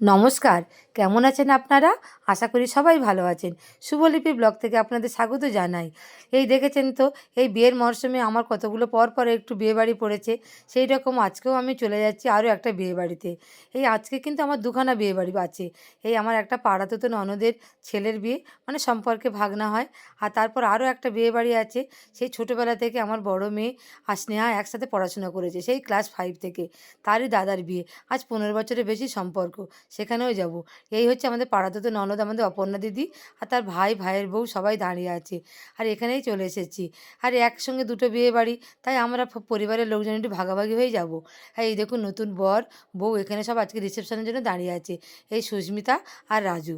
নমস্কার, কেমন আছেন আপনারা? আশা করি সবাই ভালো আছেন। শুভলিপি ব্লগ থেকে আপনাদের স্বাগত জানাই। এই দেখেছেন তো, এই বিয়ের মরশুমে আমার কতগুলো পর পর একটু বিয়ে বাড়ি পড়েছে সেই রকম আজকেও আমি চলে যাচ্ছি আরও একটা বিয়ে বাড়িতে এই আজকে কিন্তু আমার দুখানা বিয়ে বাড়ি আছে। এই আমার একটা পাড়াতে তো ননদের ছেলের বিয়ে মানে সম্পর্কে ভাগনা হয়, আর তারপর আরও একটা বিয়ে বাড়ি আছে। সেই ছোটোবেলা থেকে আমার বড় মেয়ে আর স্নেহা একসাথে পড়াশোনা করেছে, সেই ক্লাস ফাইভ থেকে। তারই দাদার বিয়ে, আজ পনেরো বছরের বেশি সম্পর্ক। সেখানেও যাব। এই হচ্ছে আমাদের পাড়াতে তো ননদ আমাদের অপর্ণা দিদি আর তার ভাই, ভাইয়ের বউ সবাই দাঁড়িয়ে আছে। আর এখানেই চলে এসেছি। আর একসঙ্গে দুটো বিয়ে বাড়ি, তাই আমরা পরিবারের লোকজন একটু ভাগাভাগি হয়ে যাব। আর এই দেখুন নতুন বর, বউ এখানে সব আজকে রিসেপশনের জন্য দাঁড়িয়ে আছে। এই সুস্মিতা আর রাজু।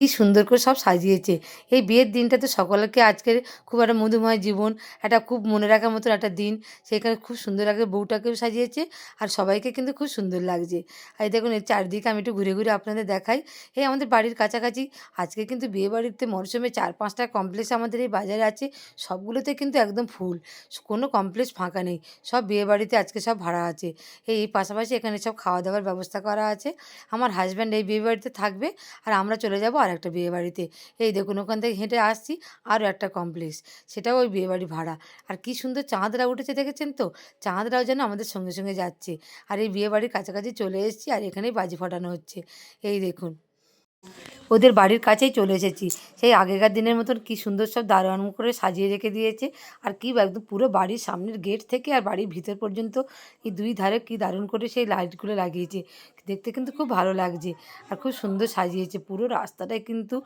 কি সুন্দর করে সব সাজিয়েছে। এই বিয়ের দিনটা তো সকলকে আজকের খুব একটা মধুময় জীবন, একটা খুব মনে রাখার মতন একটা দিন। সেখানে খুব সুন্দর লাগে, বউটাকেও সাজিয়েছে আর সবাইকে কিন্তু খুব সুন্দর লাগছে। আর দেখুন এর চারদিকে আমি একটু ঘুরে ঘুরে আপনাদের দেখাই। এই আমাদের বাড়ির কাছাকাছি, আজকে কিন্তু বিয়ে বাড়িতে মরশুমে চার পাঁচটা কমপ্লেক্স আমাদের এই বাজারে আছে। সবগুলোতে কিন্তু একদম ফুল, কোনো কমপ্লেক্স ফাঁকা নেই। সব বিয়ে বাড়িতে আজকে সব ভাড়া আছে। এই পাশাপাশি এখানে সব খাওয়া দাওয়ার ব্যবস্থা করা আছে। আমার হাজব্যান্ড এই বিয়ে বাড়িতে থাকবে আর আমরা চলে যাব আর একটা বিয়েবাড়িতে। এই দেখুন, ওখান থেকে হেঁটে আসছি আরও একটা কমপ্লেক্স সেটাও ওই বিয়েবাড়ি ভাড়া। আর কি সুন্দর চাঁদরা উঠেছে, দেখেছেন তো? চাঁদরাও যেন আমাদের সঙ্গে সঙ্গে যাচ্ছে। আর এই বিয়ে বাড়ির কাছাকাছি চলে এসেছি, আর এখানেই বাজি ফাটানো হচ্ছে। এই দেখুন। ওদের বাড়ির কাছেই চলে এসেছি। সেই আগেকার দিনের মতন কি সুন্দর সব দারোয়ান করে সাজিয়ে রেখে দিয়েছে। আর কি একদম পুরো বাড়ির সামনের গেট থেকে আর বাড়ির ভিতর পর্যন্ত এই দুই ধারে কি দারুণ করে সেই লাইটগুলো লাগিয়েছে। দেখতে কিন্তু খুব ভালো লাগছে আর খুব সুন্দর সাজিয়েছে। পুরো রাস্তাটায় কিন্তু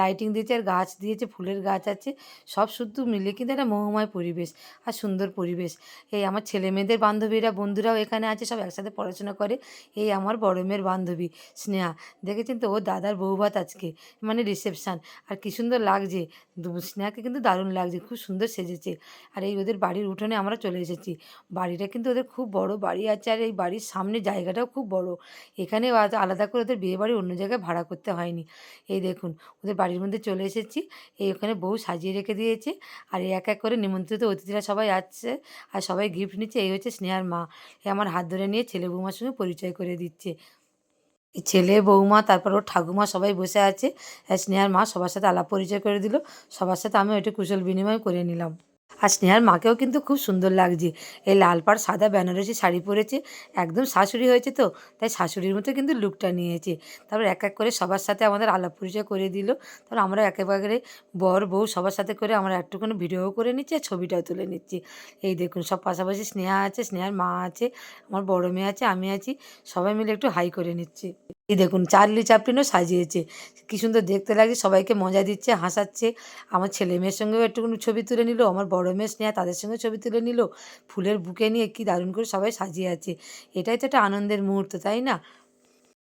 লাইটিং দিয়েছে আর গাছ দিয়েছে, ফুলের গাছ আছে। সব শুধু মিলে কিন্তু একটা মোহময় পরিবেশ আর সুন্দর পরিবেশ। এই আমার ছেলে মেয়েদের বান্ধবীরা, বন্ধুরাও এখানে আছে, সব একসাথে পড়াশোনা করে। এই আমার বড় মেয়ের বান্ধবী স্নেহা। দেখেছেন তো? ও দাদার বৌভাত আজকে মানে রিসেপশান আর কি সুন্দর লাগছে স্নেহাকে কিন্তু দারুণ লাগছে, খুব সুন্দর সেজেছে। আর এই ওদের বাড়ির উঠোনে আমরা চলে এসেছি। বাড়িটা কিন্তু ওদের খুব বড় বাড়ি আছে, আর এই বাড়ির সামনে জায়গাটাও খুব বড়। এখানে আলাদা করে ওদের বিয়ে বাড়ি অন্য জায়গায় ভাড়া করতে হয়নি। এই দেখুন, ওদের বাড়ির মধ্যে চলে এসেছি। এই ওখানে বউ সাজিয়ে রেখে দিয়েছে। আর এক এক করে নিমন্ত্রিত অতিথিরা সবাই আসছে, আর সবাই গিফট নিচ্ছে। এই হচ্ছে স্নেহার মা। এ আমার হাত ধরে নিয়ে ছেলে বৌমার সঙ্গে পরিচয় করে দিচ্ছে। ছেলে, বৌমা, তারপর ওর ঠাকুমা সবাই বসে আছে। স্নেহার মা সবার সাথে আলাপ পরিচয় করে দিল। সবার সাথে আমি ওইটা কুশল বিনিময় করে নিলাম। আর স্নেহার মাকেও কিন্তু খুব সুন্দর লাগছে। এই লাল পাড় সাদা বেনারসি শাড়ি পরেছে, একদম শাশুড়ি হয়েছে তো, তাই শাশুড়ির মতো কিন্তু লুকটা নিয়েছে। তারপর এক এক করে সবার সাথে আমাদের আলাপ পরিচয় করে দিল। তারপর আমরা একেবারে বর, বউ সবার সাথে করে আমরা একটুখানি ভিডিও করে নিচ্ছি আর ছবিটাও তুলে নিচ্ছি। এই দেখুন, সব পাশাপাশি স্নেহা আছে, স্নেহার মা আছে, আমার বড় মেয়ে আছে, আমি আছি, সবাই মিলে একটু হাই করে নিচ্ছি। এই দেখুন, চার্লি চাপলিনও সাজিয়েছে। কী সুন্দর দেখতে লাগছে সবাইকে মজা দিচ্ছে, হাসাচ্ছে। আমার ছেলে মেয়ের সঙ্গেও একটুকুনি ছবি তুলে নিল, আমার বড় মেয়ে স্নেহা তাদের সঙ্গে ছবি তুলে নিল। ফুলের বুকে নিয়ে কি দারুণ করে সবাই সাজিয়ে আছে। এটাই তো একটা আনন্দের মুহূর্ত, তাই না?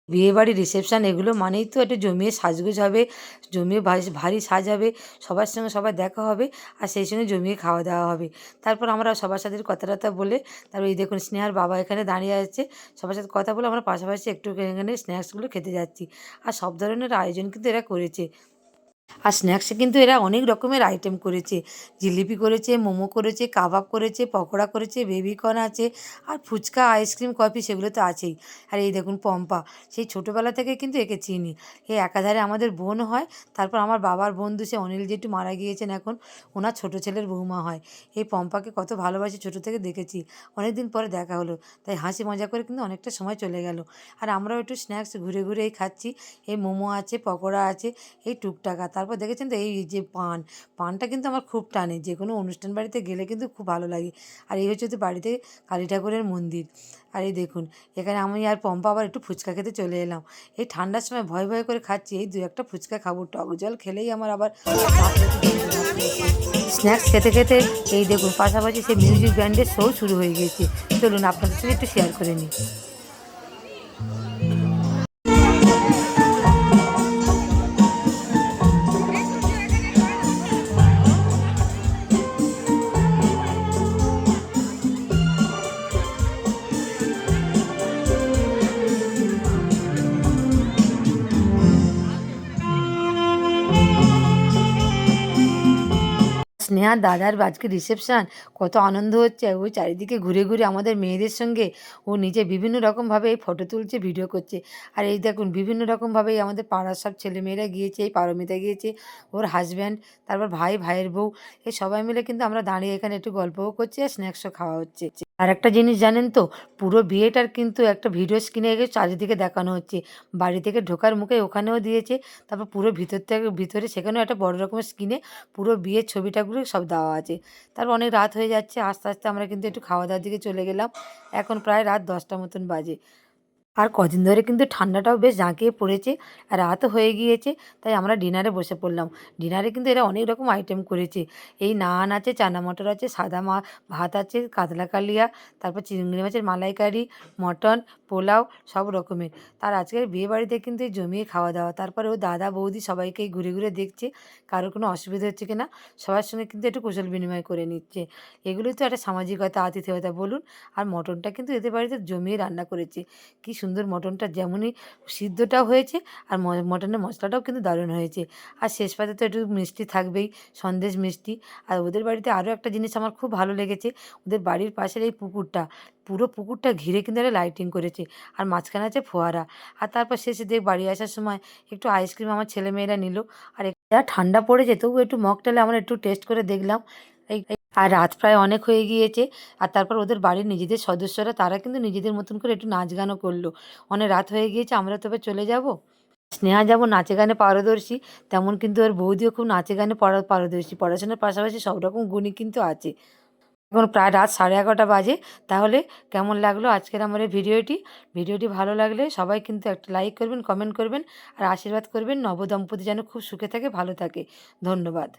বিয়ে বাড়ি রিসেপশান এগুলো মানেই তো একটু জমিয়ে সাজগোজ হবে, জমিয়ে ভারী সাজ হবে সবার সঙ্গে সবার দেখা হবে আর সেই সঙ্গে জমিয়ে খাওয়া দাওয়া হবে। তারপর আমরা সবার সাথে কথা বলে, তারপর এই দেখুন স্নেহার বাবা এখানে দাঁড়িয়ে আছে, সবার সাথে কথা বলে আমরা পাশাপাশি একটু এখানে স্ন্যাক্সগুলো খেতে যাচ্ছি। আর সব ধরনের আয়োজন কিন্তু এরা করেছে। আর স্ন্যাক্সে কিন্তু এরা অনেক রকমের আইটেম করেছে। জিলিপি করেছে, মোমো করেছে, কাবাব করেছে, পকোড়া করেছে বেবিকর্ন আছে, আর ফুচকা আইসক্রিম কফি সেগুলো তো আছেই। আর এই দেখুন পম্পা সেই ছোটোবেলা থেকে কিন্তু একে চিনি। এই একাধারে আমাদের বোন হয়, তারপর আমার বাবার বন্ধু, সে অনিল জেঠু মারা গিয়েছেন এখন, ওনার ছোটো ছেলের বৌমা হয়। এই পম্পাকে কত ভালোবাসি, ছোটো থেকে দেখেছি। অনেক দিন পরে দেখা হলো, তাই হাসি মজা করে কিন্তু অনেকটা সময় চলে গেল। আর আমরাও একটু স্ন্যাক্স ঘুরে ঘুরে এই খাচ্ছি। এই মোমো আছে, পকোড়া আছে, এই টুকটাকা তারপর দেখেছেন তো এই যে পান, পানটা কিন্তু আমার খুব টানে। যে কোনো অনুষ্ঠান বাড়িতে গেলে কিন্তু খুব ভালো লাগে। আর এই হচ্ছে তো বাড়িতে কালী ঠাকুরের মন্দির। আর এই দেখুন, এখানে আমি আর পম্পা আবার একটু ফুচকা খেতে চলে এলাম। এই ঠান্ডার সময় ভয় ভয় করে খাচ্ছি, এই দু একটা ফুচকা খাব। টক জল খেলেই আমার আবার স্ন্যাক্স খেতে খেতে এই দেখুন, পাশাপাশি সেই মিউজিক ব্যান্ডের শো শুরু হয়ে গিয়েছে। চলুন আপনাদের সাথে একটু শেয়ার করে নিই। স্নেহা দাদার আজকে রিসেপশান কত আনন্দ হচ্ছে। ও চারিদিকে ঘুরে ঘুরে আমাদের মেয়েদের সঙ্গে ও নিজে বিভিন্ন রকমভাবে এই ফটো তুলছে ভিডিও করছে। আর এই দেখুন, বিভিন্ন রকমভাবেই আমাদের পাড়ার সব ছেলেমেয়েরা গিয়েছে, এই পারমিতা গিয়েছে, ওর হাজব্যান্ড তারপর ভাই, ভাইয়ের বউ, এই সবাই মিলে কিন্তু আমরা দাঁড়িয়ে এখানে একটু গল্পও করছি আর স্ন্যাক্সও খাওয়া হচ্ছে। আর একটা জিনিস জানেন তো, পুরো বিয়েটার কিন্তু একটা ভিডিও স্ক্রিনে গিয়ে চারিদিকে দেখানো হচ্ছে। বাড়ি থেকে ঢোকার মুখে ওখানেও দিয়েছে, তারপর পুরো ভিতর থেকে ভিতরে সেখানেও একটা বড় রকমের স্ক্রিনে পুরো বিয়ের ছবিটাগুলো সব দেওয়া আছে। তারপর অনেক রাত হয়ে যাচ্ছে, আস্তে আস্তে আমরা কিন্তু একটু খাওয়া দাওয়ার দিকে চলে গেলাম। এখন প্রায় রাত দশটা মতন বাজে। আর কদিন ধরে কিন্তু ঠান্ডাটাও বেশ জাঁকিয়ে পড়েছে আর রাতও হয়ে গিয়েছে, তাই আমরা ডিনারে বসে পড়লাম। ডিনারে কিন্তু এরা অনেক রকম আইটেম করেছে। এই নান আছে, চানা মটর আছে, সাদা মা ভাত আছে, কাতলা কালিয়া, তারপর চিংড়ি মাছের মালাইকারি, মটন, পোলাও, সব রকমের। তার আজকের বিয়ে বাড়িতে কিন্তু এই জমিয়ে খাওয়া দাওয়া। তারপরে ও দাদা, বৌদি সবাইকেই ঘুরে ঘুরে দেখছে, কারোর কোনো অসুবিধা হচ্ছে কিনা, সবার সঙ্গে কিন্তু একটু কুশল বিনিময় করে নিচ্ছে। এগুলোই তো একটা সামাজিকতা, আতিথেয়তা বলুন। আর মটনটা কিন্তু এদের বাড়িতে জমিয়ে রান্না করেছে। কী সুন্দর মটনটা যেমনই সিদ্ধটাও হয়েছে আর মটনের মশলাটাও কিন্তু দারুণ হয়েছে। আর শেষ পাতে তো একটু মিষ্টি থাকবেই, সন্দেশ মিষ্টি। আর ওদের বাড়িতে আরও একটা জিনিস আমার খুব ভালো লেগেছে, ওদের বাড়ির পাশের এই পুকুরটা, পুরো পুকুরটা ঘিরে কিন্তু একটা লাইটিং করেছে। আর মাঝখানে আছে ফোয়ারা। আর তারপর শেষে দেখ বাড়ি আসার সময় একটু আইসক্রিম আমার ছেলেমেয়েরা নিল। আর যা ঠান্ডা পড়েছে তবু একটু মকটেলে আমরা একটু টেস্ট করে দেখলাম। আর রাত প্রায় অনেক হয়ে গিয়েছে। আর তারপর ওদের বাড়ির নিজেদের সদস্যরা, তারা কিন্তু নিজেদের মতন করে একটু নাচ গানও করল। অনেক রাত হয়ে গিয়েছে, আমরা তবে চলে যাব। স্নেহা যেমন নাচে গানে পারদর্শী। তেমন কিন্তু ওর বৌদিও খুব নাচে গানে পড়া- পারদর্শী। পড়াশোনার পাশাপাশি সব রকম গুণই কিন্তু আছে। এখন প্রায় রাত সাড়ে এগারোটা বাজে। তাহলে কেমন লাগল আজকের আমার এই ভিডিওটি? ভিডিওটি ভালো লাগলে সবাই কিন্তু একটা লাইক করবেন, কমেন্ট করবেন, আর আশীর্বাদ করবেন। নবদম্পতি যেন খুব সুখে থাকে, ভালো থাকে। ধন্যবাদ।